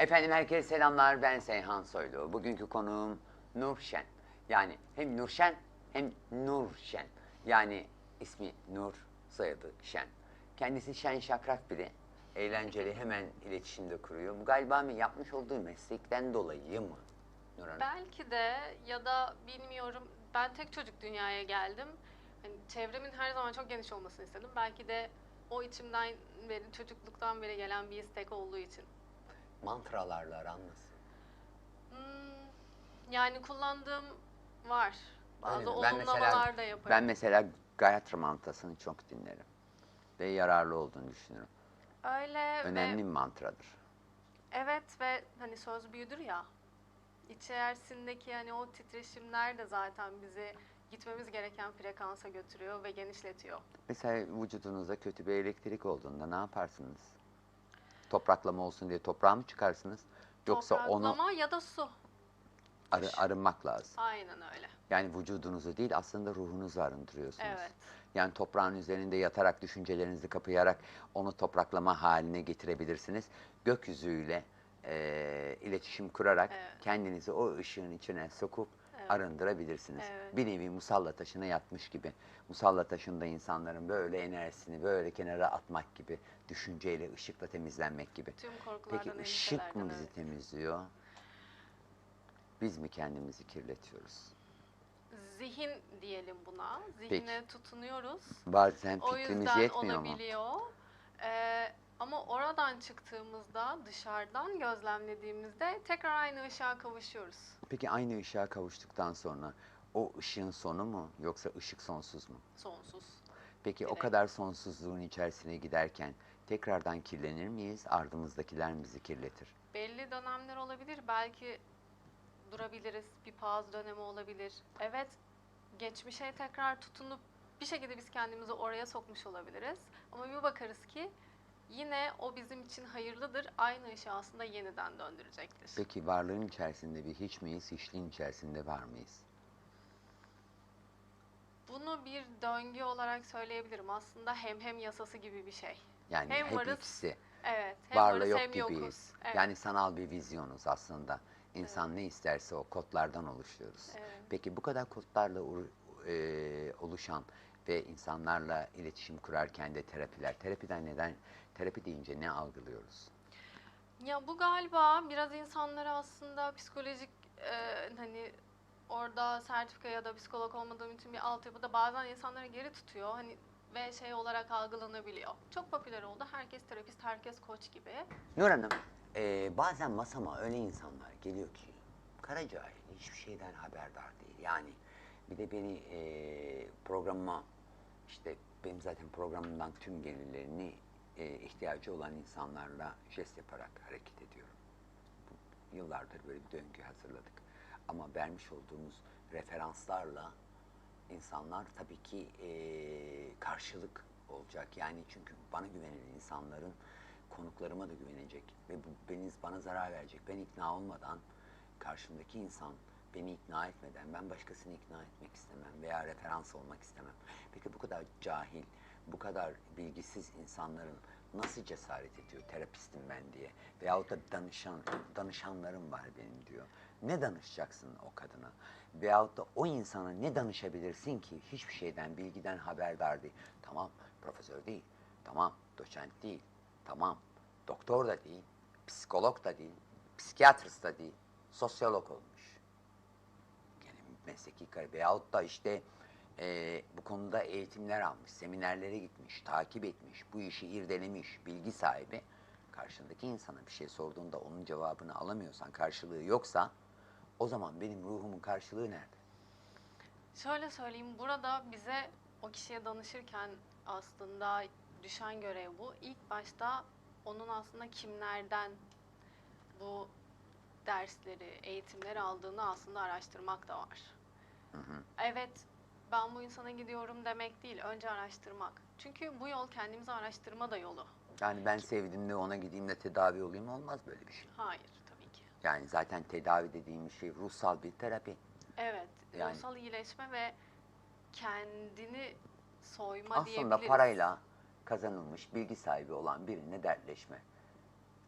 Efendim herkese selamlar. Ben Seyhan Soylu. Bugünkü konuğum Nurşen. Yani hem Nurşen hem Nurşen. Yani ismi Nur, soyadı Şen. Kendisi şen şakrak biri. Eğlenceli hemen iletişimde kuruyor. Bu galiba mı yapmış olduğu meslekten dolayı mı? Nur Hanım? Belki de ya da bilmiyorum. Ben tek çocuk dünyaya geldim. Hani çevremin her zaman çok geniş olmasını istedim. Belki de o içimden beri, çocukluktan beri gelen bir istek olduğu için. Mantralarla aran nasıl? Hmm, yani kullandığım var. Bazı Öyle mi? Ben olumlamalar mesela- da yaparım. Ben mesela Gayatri mantrasını çok dinlerim. Ve yararlı olduğunu düşünüyorum. Öyle Önemli ve bir mantradır. evet ve hani söz büyüdür ya. İçerisindeki hani o titreşimler de zaten bizi gitmemiz gereken frekansa götürüyor ve genişletiyor. Mesela vücudunuzda kötü bir elektrik olduğunda ne yaparsınız? Topraklama olsun diye toprağa mı çıkarsınız? Yoksa onu Topraklama ya da su. arı, arınmak lazım. Aynen öyle. Yani vücudunuzu değil aslında ruhunuzu arındırıyorsunuz. Evet. Yani toprağın üzerinde yatarak düşüncelerinizi kapayarak onu topraklama haline getirebilirsiniz. Gökyüzüyle eee, iletişim kurarak Evet. kendinizi o ışığın içine sokup. Arındırabilirsiniz. Evet. Bir nevi musalla taşına yatmış gibi. Musalla taşında insanların böyle enerjisini böyle kenara atmak gibi, düşünceyle, ışıkla temizlenmek gibi. Tüm korkulardan Peki ışık mı bizi evet. temizliyor? Biz mi kendimizi kirletiyoruz? Zihin diyelim buna. Peki. Zihne tutunuyoruz. Bazen O fikrimiz yüzden yetmiyor mu? olabiliyor. Ee, ama oradan çıktığımızda, dışarıdan gözlemlediğimizde tekrar aynı ışığa kavuşuyoruz. Peki aynı ışığa kavuştuktan sonra o ışığın sonu mu yoksa ışık sonsuz mu? Sonsuz. Peki o Direkt. kadar sonsuzluğun içerisine giderken tekrardan kirlenir miyiz? Ardımızdakiler bizi kirletir? Belli dönemler olabilir. Belki durabiliriz. Bir pause dönemi olabilir. Evet, geçmişe tekrar tutunup bir şekilde biz kendimizi oraya sokmuş olabiliriz. Ama bir bakarız ki yine o bizim için hayırlıdır. Aynı ışığı aslında yeniden döndürecektir. Peki varlığın içerisinde bir hiç miyiz? Hiçliğin içerisinde var mıyız? Bunu bir döngü olarak söyleyebilirim. Aslında hem hem yasası gibi bir şey. Yani Hem hep varız, ikisi Evet. Hem varla varız yok hem gibiyiz. yokuz. Evet. Yani sanal bir vizyonuz aslında. İnsan ne isterse o kodlardan oluşuyoruz. Evet. Peki bu kadar kodlarla e, oluşan ve insanlarla iletişim kurarken de terapiler, terapiden neden, terapi deyince ne algılıyoruz? Ya bu galiba biraz insanları aslında psikolojik e, hani orada sertifika ya da psikolog olmadığım için bir altyapıda bazen insanları geri tutuyor. Hani ve şey olarak algılanabiliyor. Çok popüler oldu. Herkes terapist, herkes koç gibi. Nur Hanım, e, bazen masama öyle insanlar geliyor ki kara cahil, hiçbir şeyden haberdar değil. Yani bir de beni e, programıma, işte benim zaten programımdan tüm gelirlerini e, ihtiyacı olan insanlarla jest yaparak hareket ediyorum. Yıllardır böyle bir döngü hazırladık. Ama vermiş olduğumuz referanslarla insanlar tabii ki eee, karşılık olacak. Yani çünkü bana güvenen insanların konuklarıma da güvenecek ve bu beni bana zarar verecek. Ben ikna olmadan karşımdaki insan beni ikna etmeden ben başkasını ikna etmek istemem veya referans olmak istemem. Peki bu kadar cahil, bu kadar bilgisiz insanların nasıl cesaret ediyor terapistim ben diye veyahut da danışan danışanlarım var benim diyor. Ne danışacaksın o kadına? Veyahut da o insana ne danışabilirsin ki hiçbir şeyden, bilgiden haberdar değil. Tamam, profesör değil. Tamam, doçent değil. Tamam, doktor da değil. Psikolog da değil. Psikiyatrist da değil. Sosyolog olmuş. Yani mesleki. Veyahut da işte eee, bu konuda eğitimler almış, seminerlere gitmiş, takip etmiş, bu işi irdelemiş, bilgi sahibi. Karşındaki insana bir şey sorduğunda onun cevabını alamıyorsan, karşılığı yoksa o zaman benim ruhumun karşılığı nerede? Şöyle söyleyeyim, burada bize o kişiye danışırken aslında düşen görev bu. İlk başta onun aslında kimlerden bu dersleri, eğitimleri aldığını aslında araştırmak da var. Evet, ben bu insana gidiyorum demek değil, önce araştırmak. Çünkü bu yol kendimizi araştırma da yolu. Yani ben sevdiğimde ona gideyim de tedavi olayım olmaz böyle bir şey. Hayır tabii ki. Yani zaten tedavi dediğimiz şey ruhsal bir terapi. Evet, Yani- ruhsal iyileşme ve kendini soyma Aslında diyebiliriz. parayla kazanılmış bilgi sahibi olan birine dertleşme.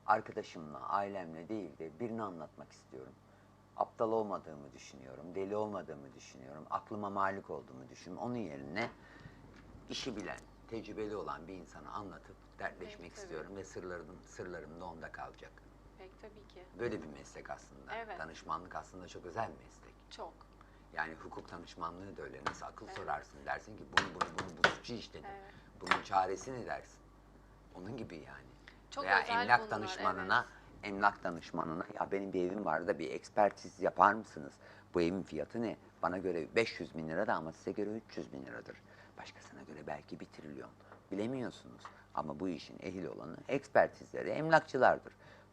arkadaşımla, ailemle değil de birini anlatmak istiyorum. Aptal olmadığımı düşünüyorum, deli olmadığımı düşünüyorum, aklıma malik olduğumu düşünüyorum. Onun yerine işi bilen, tecrübeli olan bir insana anlatıp dertleşmek Evet, tabii. istiyorum ve sırlarım, sırlarım da onda kalacak. Pek tabii ki. Böyle bir meslek aslında. Evet. Danışmanlık aslında çok özel bir meslek. Çok. Yani hukuk danışmanlığı da öyle. Nasıl akıl Evet. sorarsın dersin ki bunu bunu bunu bu suçu işledin. Evet. Bunun çaresi ne dersin? Onun gibi yani. Çok Veya özel emlak bunlar, danışmanına, emlak danışmanına ya benim bir evim var da bir ekspertiz yapar mısınız? Bu evin fiyatı ne? Bana göre 500 bin lira da ama size göre 300 bin liradır. Başkasına göre belki bir trilyon. Bilemiyorsunuz. Ama bu işin ehil olanı ekspertizleri, emlakçılardır.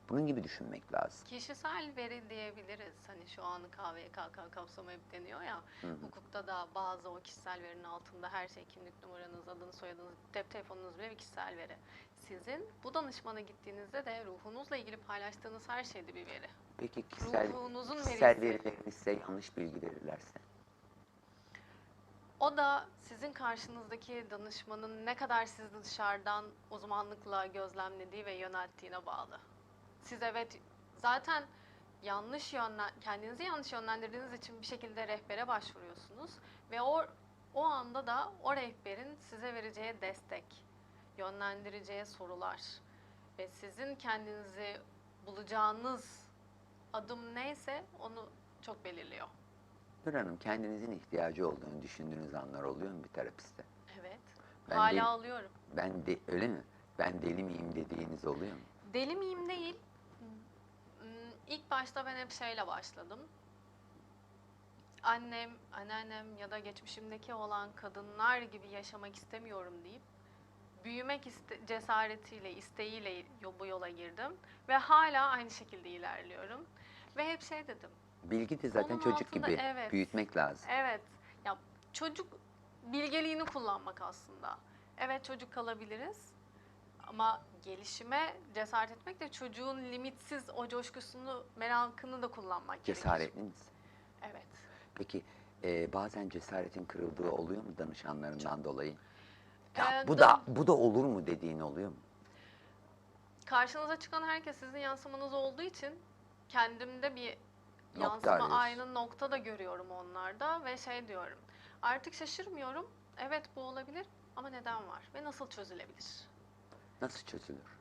Bunun gibi düşünmek lazım. Kişisel veri diyebiliriz. Hani şu anı KVKK kapsamayıp deniyor ya. Hukukta da bazı o kişisel verinin altında her şey kimlik numaranız, adınız, soyadınız, cep telefonunuz bile bir kişisel veri. Sizin bu danışmana gittiğinizde de ruhunuzla ilgili paylaştığınız her şey de bir veri. Peki kişisel, Ruhunuzun kişisel verisi. verilerini size yanlış bilgi verirlerse? O da sizin karşınızdaki danışmanın ne kadar sizi dışarıdan uzmanlıkla gözlemlediği ve yönelttiğine bağlı. Siz evet zaten yanlış yönlen kendinizi yanlış yönlendirdiğiniz için bir şekilde rehbere başvuruyorsunuz ve o o anda da o rehberin size vereceği destek, yönlendireceği sorular ve sizin kendinizi bulacağınız adım neyse onu çok belirliyor. Nur Hanım kendinizin ihtiyacı olduğunu düşündüğünüz anlar oluyor mu bir terapiste? Evet. Ben Hala alıyorum. Ben de öyle mi? Ben deli miyim dediğiniz oluyor mu? Deli miyim değil. İlk başta ben hep şeyle başladım. Annem, anneannem ya da geçmişimdeki olan kadınlar gibi yaşamak istemiyorum deyip büyümek iste- cesaretiyle, isteğiyle bu yola girdim ve hala aynı şekilde ilerliyorum. Ve hep şey dedim. Bilgi de zaten Onun çocuk altında gibi evet. büyütmek lazım. Evet. Ya çocuk bilgeliğini kullanmak aslında. Evet çocuk kalabiliriz. Ama gelişime cesaret etmek de çocuğun limitsiz o coşkusunu, merakını da kullanmak gerekir. Cesaretli misin? Evet. Peki e, bazen cesaretin kırıldığı oluyor mu danışanlarından dolayı? Ya Ee, bu da- da bu da olur mu dediğin oluyor mu? Karşınıza çıkan herkes sizin yansımanız olduğu için kendimde bir Nokta yansıma arıyorsun. aynı nokta da görüyorum onlarda ve şey diyorum. Artık şaşırmıyorum. Evet bu olabilir ama neden var ve nasıl çözülebilir? Nasıl çözülür?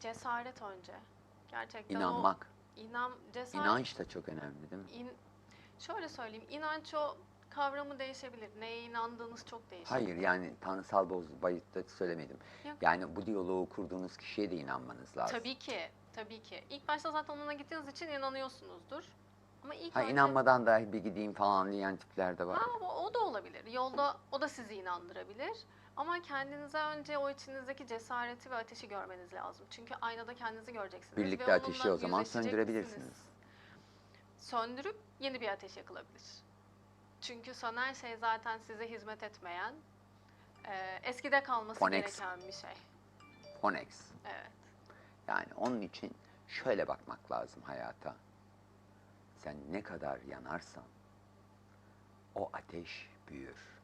Cesaret önce. Gerçekten İnanmak. o inan cesaret İnanç da çok önemli değil mi? İn- şöyle söyleyeyim, inanç o kavramı değişebilir. Neye inandığınız çok değişir. Hayır yani tanrısal boz bayıtta söylemedim. Yok. Yani bu diyaloğu kurduğunuz kişiye de inanmanız lazım. Tabii ki, tabii ki. İlk başta zaten onunla gittiğiniz için inanıyorsunuzdur. Ama ilk Ha önce... inanmadan da bir gideyim falan diyen tipler de var. Ha, o da olabilir. Yolda o da sizi inandırabilir. Ama kendinize önce o içinizdeki cesareti ve ateşi görmeniz lazım. Çünkü aynada kendinizi göreceksiniz. ve Birlikte onunla ateşi o zaman söndürebilirsiniz. Söndürüp yeni bir ateş yakılabilir. Çünkü sönen şey zaten size hizmet etmeyen, e, eskide kalması Konex. gereken bir şey. Konex. Evet. Yani onun için şöyle bakmak lazım hayata. Sen ne kadar yanarsan o ateş büyür.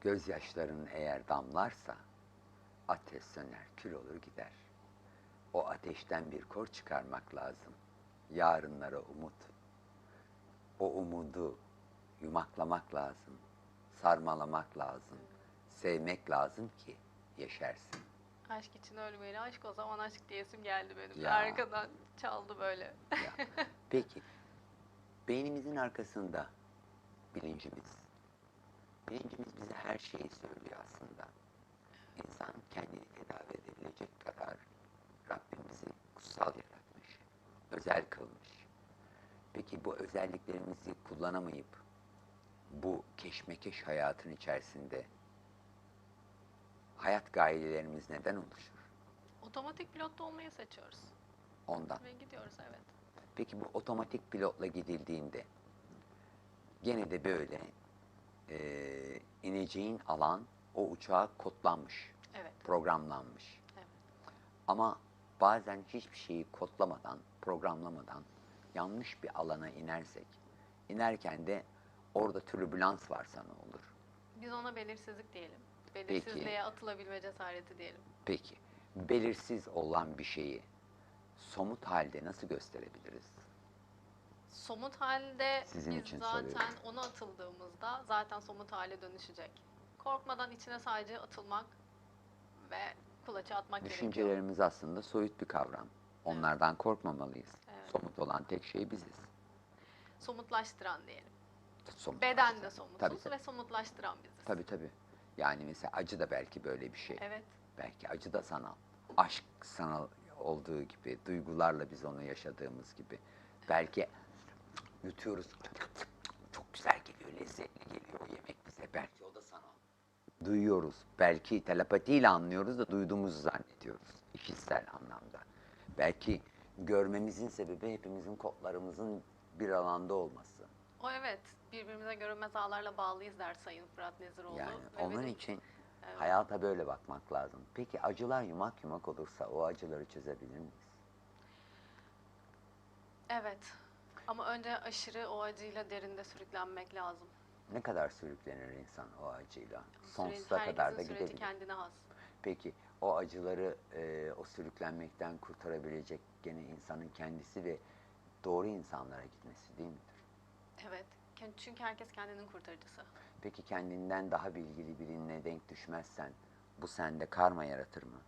Gözyaşların eğer damlarsa ateş söner, kül olur gider. O ateşten bir kor çıkarmak lazım. Yarınlara umut. O umudu yumaklamak lazım. Sarmalamak lazım. Sevmek lazım ki yeşersin. Aşk için ölmeyeli aşk o zaman aşk diyesim geldi benim. Ya. Arkadan çaldı böyle. Ya. Peki, beynimizin arkasında bilincimiz. Bilincimiz bize her şeyi söylüyor aslında. İnsan kendini tedavi edebilecek kadar Rabbim bizi kutsal yaratmış, özel kılmış. Peki bu özelliklerimizi kullanamayıp bu keşmekeş hayatın içerisinde hayat gayelerimiz neden oluşur? Otomatik pilotta olmayı seçiyoruz. Ondan. Ve gidiyoruz evet. Peki bu otomatik pilotla gidildiğinde gene de böyle eee, ineceğin alan o uçağa kodlanmış, Evet. programlanmış. Evet. Ama bazen hiçbir şeyi kodlamadan, programlamadan yanlış bir alana inersek, inerken de orada türbülans varsa ne olur? Biz ona belirsizlik diyelim. Belirsizliğe atılabilme cesareti diyelim. Peki, belirsiz olan bir şeyi somut halde nasıl gösterebiliriz? Somut halde Sizin biz için zaten soruyorum. ona atıldığımızda zaten somut hale dönüşecek. Korkmadan içine sadece atılmak ve kulaça atmak gerekiyor. Düşüncelerimiz aslında soyut bir kavram. Onlardan korkmamalıyız. Evet. Somut olan tek şey biziz. Somutlaştıran diyelim. Somut Beden de somutuz Tabii, tabii. ve somutlaştıran biziz. Tabii tabii. Yani mesela acı da belki böyle bir şey. Evet. Belki acı da sanal. Aşk sanal olduğu gibi, duygularla biz onu yaşadığımız gibi. Belki yutuyoruz, çok güzel geliyor, lezzetli geliyor yemek bize. Belki o da sanal. Duyuyoruz, belki telepatiyle anlıyoruz da duyduğumuzu zannediyoruz. İşitsel anlamda. Belki görmemizin sebebi hepimizin kodlarımızın bir alanda olması. O evet. Birbirimize görünmez ağlarla bağlıyız der Sayın Fırat Neziroğlu. Yani Ve onun benim- için Evet. hayata böyle bakmak lazım. Peki acılar yumak yumak olursa o acıları çözebilir miyiz? Evet. Ama önce aşırı o acıyla derinde sürüklenmek lazım. Ne kadar sürüklenir insan o acıyla? Süre- Sonsuza kadar da herkesin gidebilir. kendine has. Peki o acıları e, o sürüklenmekten kurtarabilecek gene insanın kendisi ve doğru insanlara gitmesi değil midir? Evet. Çünkü herkes kendinin kurtarıcısı. Peki kendinden daha bilgili birine denk düşmezsen bu sende karma yaratır mı?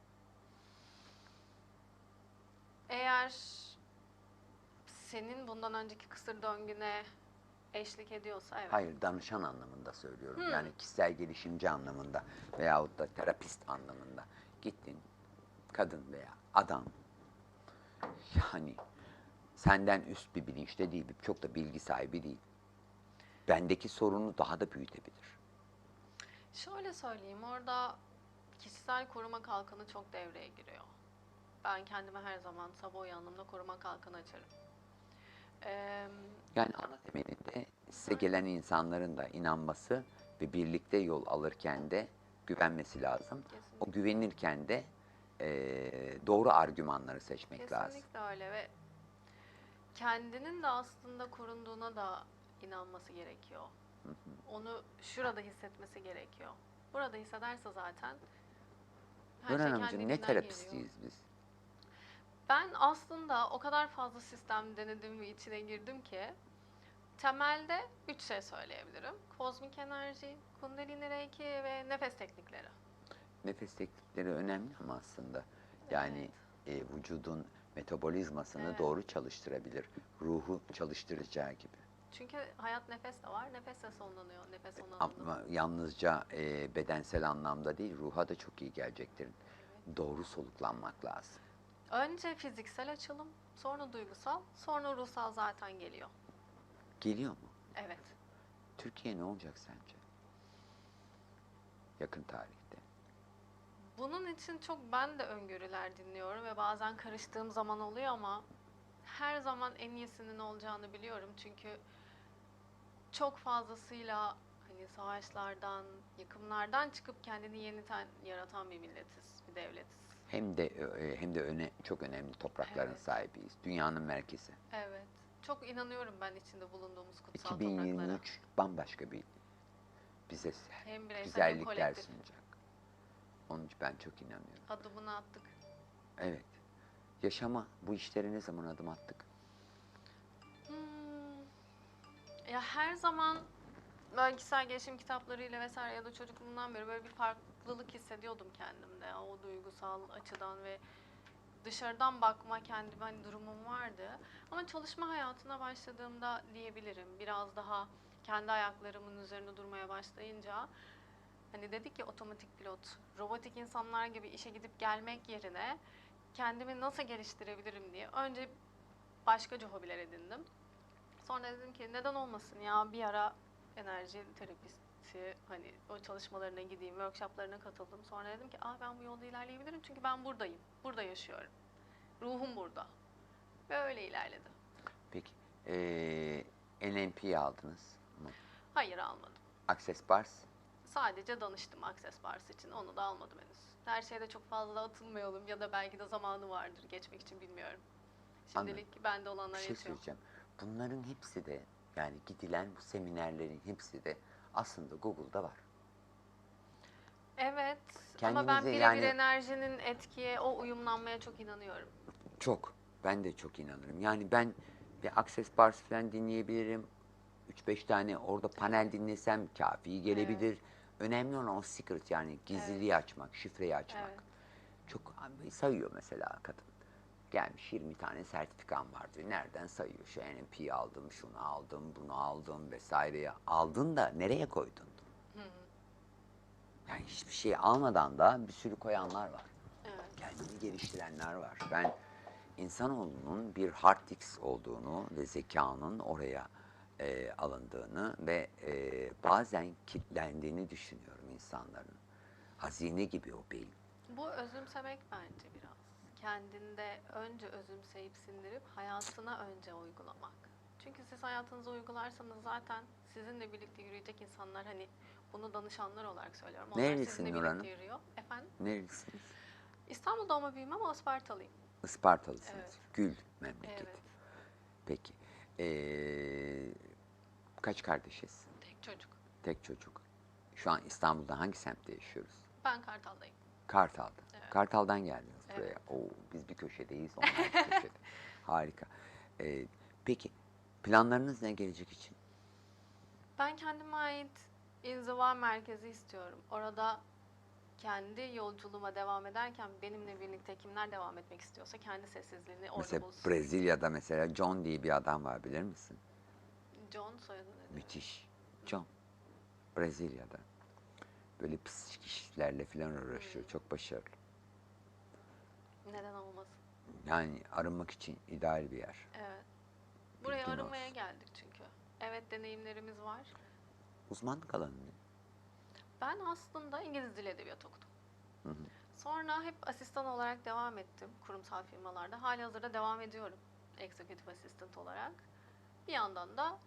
Eğer senin bundan önceki kısır döngüne eşlik ediyorsa evet. Hayır, danışan anlamında söylüyorum. Hmm. Yani kişisel gelişimci anlamında veyahut da terapist anlamında. Gittin, kadın veya adam, yani senden üst bir bilinçte değil, çok da bilgi sahibi değil. Bendeki sorunu daha da büyütebilir. Şöyle söyleyeyim orada kişisel koruma kalkanı çok devreye giriyor. Ben kendime her zaman sabah uyandığımda koruma kalkanı açarım. Ee, Yani ana temelinde size gelen insanların da inanması ve birlikte yol alırken de güvenmesi lazım. kesinlikle. O güvenirken de eee, doğru argümanları seçmek lazım. Kesinlikle öyle ve kendinin de aslında korunduğuna da inanması gerekiyor. Onu şurada hissetmesi gerekiyor. Burada hissederse zaten her Nurhan şey Hanımcığım ne kendiliğinden geliyor. terapistiyiz biz? Ben aslında o kadar fazla sistem denedim ve içine girdim ki temelde üç şey söyleyebilirim. Kozmik enerji, kundalini reiki ve nefes teknikleri. Nefes teknikleri önemli ama aslında yani e, vücudun metabolizmasını Evet. doğru çalıştırabilir. Ruhu çalıştıracağı gibi. Çünkü hayat nefesle var, nefesle sonlanıyor, nefes ondan Ama yalnızca e, bedensel anlamda değil, ruha da çok iyi gelecektir. Doğru soluklanmak lazım. Önce fiziksel açılım, sonra duygusal, sonra ruhsal zaten geliyor. Geliyor mu? Evet. Türkiye ne olacak sence? Yakın tarihte. Bunun için çok ben de öngörüler dinliyorum ve bazen karıştığım zaman oluyor ama her zaman en iyisinin olacağını biliyorum. Çünkü çok fazlasıyla hani savaşlardan, yıkımlardan çıkıp kendini yeniden yaratan bir milletiz, bir devletiz. Hem de e, hem de öne, çok önemli toprakların Evet. sahibiyiz. Dünyanın merkezi. Evet. Çok inanıyorum ben içinde bulunduğumuz kutsal topraklara. 2023 bambaşka bir bize Hem hem güzellikler kolektif. sunacak. Onun için ben çok inanıyorum. Adımını attık. Evet. Yaşama bu işlere ne zaman adım attık? Hmm. Ya her zaman ben kişisel gelişim kitaplarıyla vesaire ya da çocukluğumdan beri böyle bir farklılık hissediyordum kendimde. O duygusal açıdan ve dışarıdan bakma kendime hani durumum vardı. Ama çalışma hayatına başladığımda diyebilirim biraz daha kendi ayaklarımın üzerinde durmaya başlayınca hani dedik ya otomatik pilot, robotik insanlar gibi işe gidip gelmek yerine kendimi nasıl geliştirebilirim diye önce başkaca hobiler edindim. Sonra dedim ki neden olmasın ya bir ara enerji terapisti hani o çalışmalarına gideyim, workshoplarına katıldım. Sonra dedim ki ah ben bu yolda ilerleyebilirim çünkü ben buradayım, burada yaşıyorum. Ruhum burada. Ve öyle ilerledi. Peki. Ee, NLP'yi aldınız mı? Hayır almadım. Access Bars. Sadece danıştım Access Bars için. Onu da almadım henüz. Her şeyde çok fazla atılmayalım ya da belki de zamanı vardır geçmek için bilmiyorum. Anladım. Şimdilik bende olanlar Bir şey yetiyor. söyleyeceğim. Bunların hepsi de yani gidilen bu seminerlerin hepsi de aslında Google'da var. Evet kendinize Ama ben birebir yani enerjinin etkiye, o uyumlanmaya çok inanıyorum. çok. Ben de çok inanırım. Yani ben bir Access Bars falan dinleyebilirim. 3-5 tane orada panel dinlesem kafi gelebilir. Önemli olan o secret yani gizliliği açmak, şifreyi açmak. Evet. Çok sayıyor mesela kadın. Gelmiş 20 tane sertifikam vardı. Nereden sayıyor? Şu NMP aldım, şunu aldım, bunu aldım vesaireye. Aldın da nereye koydun? Yani hiçbir şey almadan da bir sürü koyanlar var. Evet. Kendini geliştirenler var. Ben insanoğlunun bir hard disk olduğunu ve zekanın oraya e, alındığını ve e, bazen kilitlendiğini düşünüyorum insanların. Hazine gibi o beyin. Bu özümsemek bence biraz. Kendinde önce özümseyip sindirip hayatına önce uygulamak. Çünkü siz hayatınıza uygularsanız zaten sizinle birlikte yürüyecek insanlar hani bunu danışanlar olarak söylüyorum. Onlar Nerelisin sizinle Nur birlikte Hanım? yürüyor. Efendim? Nerelisiniz? İstanbul doğma büyüme ama Ispartalıyım. Ispartalısınız. Evet. Gül memleketi. Evet. Peki. Ee, kaç kardeşiz? Tek çocuk. Tek çocuk. Şu an İstanbul'da hangi semtte yaşıyoruz? Ben Kartal'dayım. Kartal'da. Kartal'dan geldiniz Evet. buraya. Oo, biz bir köşedeyiz, onlar bir köşede. Harika. Ee, peki, planlarınız ne gelecek için? Ben kendime ait inziva merkezi istiyorum. Orada kendi yolculuğuma devam ederken benimle birlikte kimler devam etmek istiyorsa kendi sessizliğini orada mesela bulsun. Brezilya'da mesela John diye bir adam var bilir misin? John soyadı nedir? Müthiş. John. Brezilya'da. Böyle pis işlerle falan uğraşıyor. Çok başarılı. Neden olmasın? Yani arınmak için ideal bir yer. Evet. Buraya Bilgin arınmaya olsun. geldik çünkü. Evet deneyimlerimiz var. Uzmanlık alanı ne? Ben aslında İngiliz Dili Edebiyatı okudum. Hı hı. Sonra hep asistan olarak devam ettim kurumsal firmalarda. Hali hazırda devam ediyorum executive assistant olarak. Bir yandan da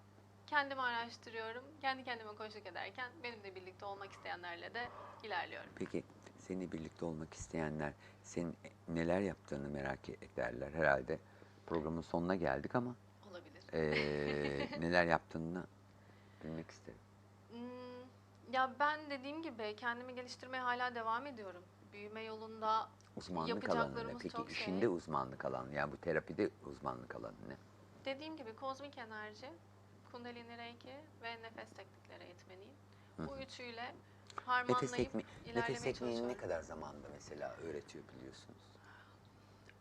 kendimi araştırıyorum. Kendi kendime koşuk ederken benimle birlikte olmak isteyenlerle de ilerliyorum. Peki seninle birlikte olmak isteyenler senin neler yaptığını merak ederler herhalde. Programın sonuna geldik ama Olabilir. eee, neler yaptığını bilmek isterim. Hmm, ya ben dediğim gibi kendimi geliştirmeye hala devam ediyorum. Büyüme yolunda Uzmanlık alanı ne? Yapacaklarımız Peki çok işinde şey. uzmanlık alanı yani bu terapide uzmanlık alanı ne? dediğim gibi kozmik enerji, kundalini reiki ve nefes teknikleri eğitmeniyim. Bu üçüyle Nefes, tekni nefes tekniğini ne kadar zamanda mesela öğretiyor biliyorsunuz?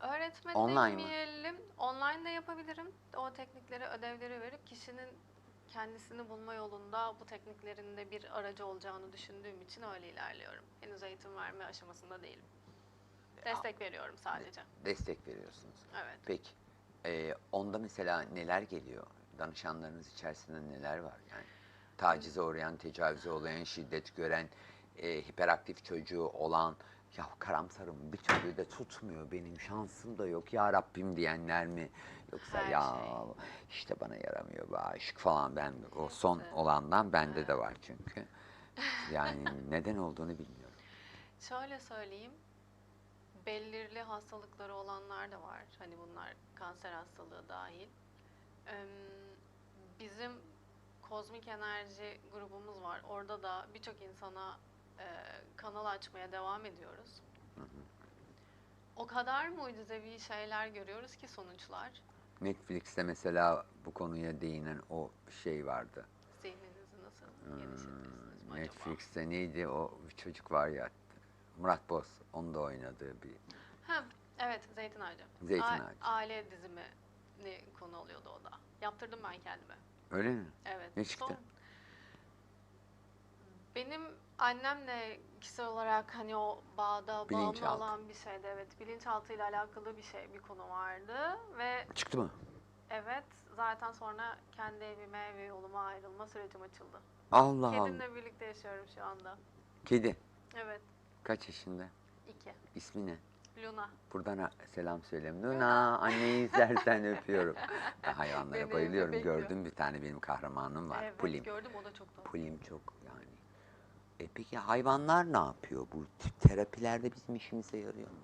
Öğretmen Online mı? demeyelim, online de yapabilirim. O teknikleri, ödevleri verip kişinin kendisini bulma yolunda bu tekniklerin de bir aracı olacağını düşündüğüm için öyle ilerliyorum. Henüz eğitim verme aşamasında değilim. Destek veriyorum sadece. Destek veriyorsunuz. Evet. Peki eee, onda mesela neler geliyor? Danışanlarınız içerisinde neler var? Yani tacize uğrayan, tecavüze uğrayan, şiddet gören, eee, hiperaktif çocuğu olan, ya karamsarım bir türlü de tutmuyor benim şansım da yok ya Rabbim diyenler mi? Yoksa Her ya şey. işte bana yaramıyor bu aşk falan ben o son olandan bende de var çünkü. Yani neden olduğunu bilmiyorum. Şöyle söyleyeyim. Belirli hastalıkları olanlar da var. Hani bunlar kanser hastalığı dahil. Bizim kozmik enerji grubumuz var. Orada da birçok insana e, kanal açmaya devam ediyoruz. O kadar mucizevi şeyler görüyoruz ki sonuçlar. Netflix'te mesela bu konuya değinen o şey vardı. Zihninizi nasıl geliştirirsiniz mi acaba? Hmm, Netflix'te neydi o bir çocuk var ya Murat Boz onun da oynadığı bir Ha, evet Zeytin Ağacı. Zeytin A- Ağacı. Aile dizimi konu alıyordu o da. Yaptırdım ben kendime. Öyle mi? Evet. Ne çıktı? Son- Benim annemle kişisel olarak hani o bağda bağımlı Bilinçaltı. olan bir şeydi. Evet. Bilinçaltıyla alakalı bir şey, bir konu vardı. Ve Çıktı mı? evet zaten sonra kendi evime ve yoluma ayrılma sürecim açıldı. Allah Allah. Kedimle birlikte yaşıyorum şu anda. Kedi. Evet. Kaç yaşında? iki. İsmi ne? Luna. Buradan selam söyleyeyim. Luna anneyi izlersen öpüyorum. Ben hayvanlara Beni bayılıyorum. Gördüm bir tane benim kahramanım var. evet Pulim. gördüm o da çok tatlı. Pulim çok yani. E peki hayvanlar ne yapıyor? Bu terapilerde bizim işimize yarıyor mu?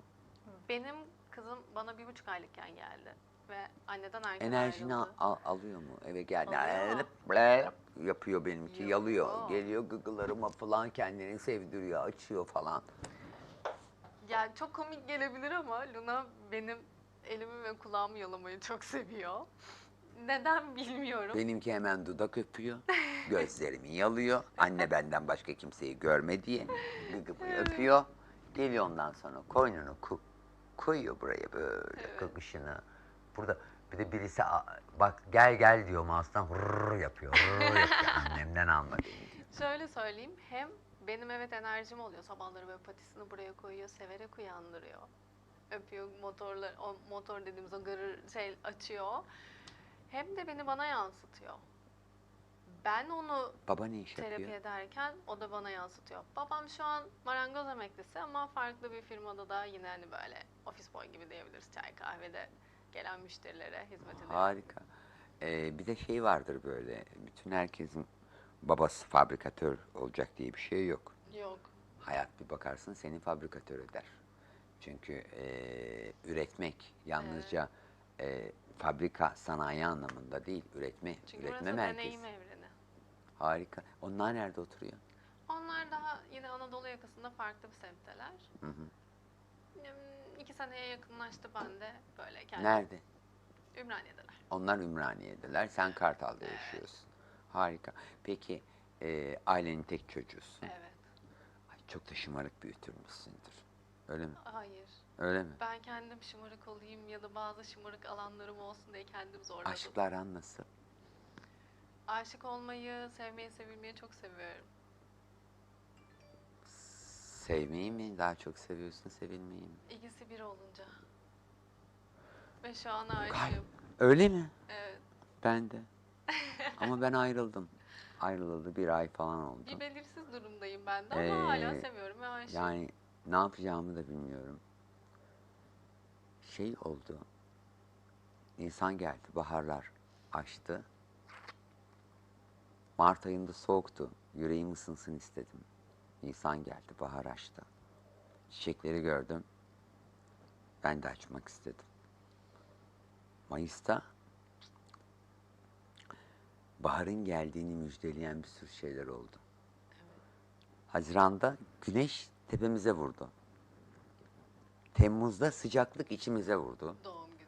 Benim kızım bana bir buçuk aylıkken geldi. Ve anneden erken Enerjini ayrıldı. al- alıyor mu? Eve geldi. Alıyor. Blep yapıyor benimki. Yalıyor. Geliyor gıgılarıma falan kendini sevdiriyor, açıyor falan. Yani çok komik gelebilir ama Luna benim elimi ve kulağımı yalamayı çok seviyor. Neden bilmiyorum. Benimki hemen dudak öpüyor. Gözlerimi yalıyor. Anne benden başka kimseyi görme diye. Gıgımı öpüyor. Geliyor ondan sonra koynunu ku- koyuyor buraya böyle Evet. kakışını. Burada bir de birisi "Aa, bak gel gel diyor mouse'dan hırr yapıyor. Hırr yapıyor. Annemden alma beni. Şöyle söyleyeyim. Hem benim evet enerjim oluyor. Sabahları böyle patisini buraya koyuyor. Severek uyandırıyor. Öpüyor motorlar, o motor dediğimiz o gırır şey açıyor. Hem de beni bana yansıtıyor. Ben onu Baba ne iş terapi yapıyor? ederken o da bana yansıtıyor. Babam şu an marangoz emeklisi ama farklı bir firmada da yine hani böyle ofis boy gibi diyebiliriz. Çay kahvede gelen müşterilere hizmet ediyor. Harika. Ee, bir de şey vardır böyle. Bütün herkesin babası fabrikatör olacak diye bir şey yok. Yok. Hayat bir bakarsın seni fabrikatör eder. Çünkü eee, üretmek yalnızca eee, fabrika sanayi anlamında değil, üretme, Çünkü üretme merkezi. deneyim evreni. Harika. Onlar nerede oturuyor? Onlar daha yine Anadolu yakasında farklı bir semtteler. Hı hı. İki seneye yakınlaştı ben de böyle kendim. Nerede? Ümraniye'deler. Onlar Ümraniye'deler, sen Kartal'da yaşıyorsun. Harika. Peki eee, ailenin tek çocuğusun. Evet. Ay, çok da şımarık büyütülmüşsündür. Öyle mi? Hayır. Öyle mi? Ben kendim şımarık olayım ya da bazı şımarık alanlarım olsun diye kendim zorladım. Aşkla aran nasıl? Aşık olmayı, sevmeyi, sevilmeyi çok seviyorum. Sevmeyi mi daha çok seviyorsun, sevilmeyi mi? İkisi bir olunca. Ve şu an aşığım. Öyle mi? Evet. Ben de. Ama ben ayrıldım. Ayrılalı bir ay falan oldu. Bir belirsiz durumdayım ben de ama hala Ee, seviyorum ve aşığım. Yani ne yapacağımı da bilmiyorum. Şey oldu. Nisan geldi, baharlar açtı. Mart ayında soğuktu. Yüreğim ısınsın istedim. Nisan geldi, bahar açtı. Çiçekleri gördüm. Ben de açmak istedim. Mayıs'ta baharın geldiğini müjdeleyen bir sürü şeyler oldu. Haziranda güneş tepemize vurdu. Temmuz'da sıcaklık içimize vurdu. Doğum günü.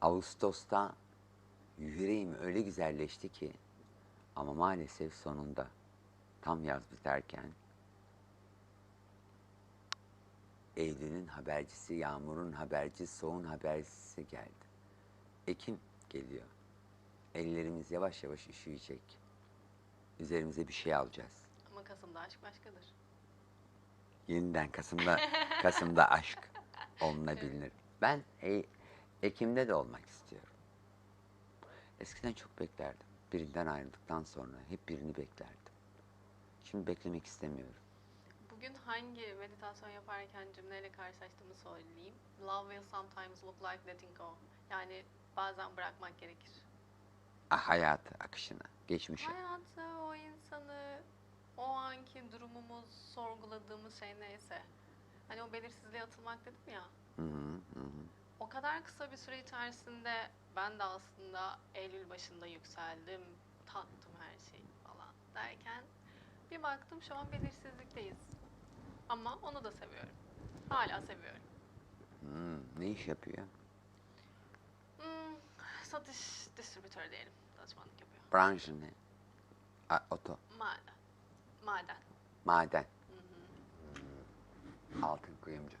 Ağustos'ta yüreğim öyle güzelleşti ki ama maalesef sonunda tam yaz biterken Eylül'ün habercisi, yağmurun habercisi, soğun habercisi geldi. Ekim geliyor. Ellerimiz yavaş yavaş üşüyecek. Üzerimize bir şey alacağız. Ama Kasım'da aşk başkadır. Yeniden Kasım'da Kasım'da aşk olunabilir. Ben e, Ekim'de de olmak istiyorum. Eskiden çok beklerdim. Birinden ayrıldıktan sonra hep birini beklerdim. Şimdi beklemek istemiyorum. Bugün hangi meditasyon yaparken cümleyle karşılaştığımı söyleyeyim. Love will sometimes look like letting go. Yani bazen bırakmak gerekir. Hayatı, akışına, geçmişe. Hayatı, o insanı, o anki durumumuz, sorguladığımız şey neyse. Hani o belirsizliğe atılmak dedim ya. Hı hı, hı hı. O kadar kısa bir süre içerisinde ben de aslında Eylül başında yükseldim, tattım her şeyi falan derken bir baktım şu an belirsizlikteyiz. Ama onu da seviyorum. Hala seviyorum. Hmm, ne iş yapıyor? Hmm, satış distribütörü diyelim. Danışmanlık yapıyor. Branşı ne? A, oto, Maden. Maden. maden, Hı hı. altın kuyumcu.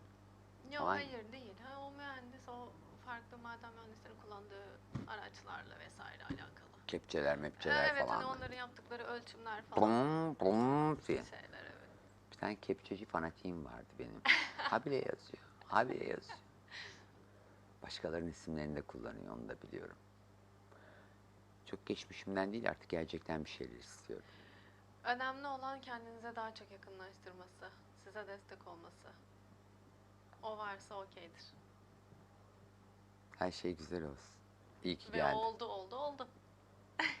Yok Vay. hayır değil. Ha, o mühendis o farklı maden mühendislerin kullandığı araçlarla vesaire alakalı. Kepçeler, mepçeler evet falan. hani onların yaptıkları ölçümler falan. Blum, blum diye. Şeyler evet. Bir tane kepçeci fanatiğim vardı benim. Habire yazıyor. Habire yazıyor. Başkalarının isimlerini de kullanıyor onu da biliyorum. Çok geçmişimden değil artık gerçekten bir şeyler istiyorum. Önemli olan kendinize daha çok yakınlaştırması, size destek olması. O varsa okeydir. Her şey güzel olsun. İyi ki Ve geldin. oldu oldu oldu.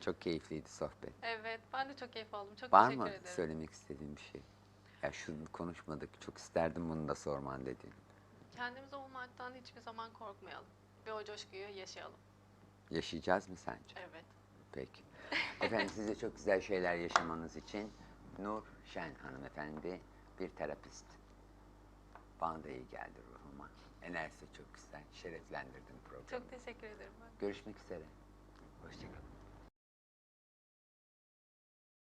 Çok keyifliydi sohbet. Evet ben de çok keyif aldım. Çok Var teşekkür mı ederim. söylemek istediğin bir şey? Ya şunu konuşmadık. Çok isterdim bunu da sorman dediğin. Kendimiz olmaktan hiçbir zaman korkmayalım. Ve o coşkuyu yaşayalım. Yaşayacağız mı sence? Evet. Peki. Efendim siz de çok güzel şeyler yaşamanız için Nur Şen hanımefendi bir terapist. Bana da iyi geldi ruhuma. Enerjisi çok güzel. Şereflendirdin programı. Çok teşekkür ederim. Görüşmek üzere. Hoşçakalın.